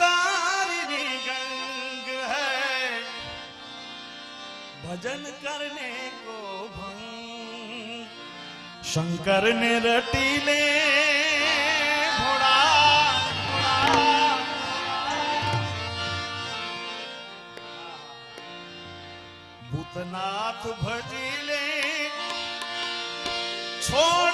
तारिणी गंग है। भजन करने को भंग। शंकर ने रटी ले रटीले भूतनाथ भजीले छोड़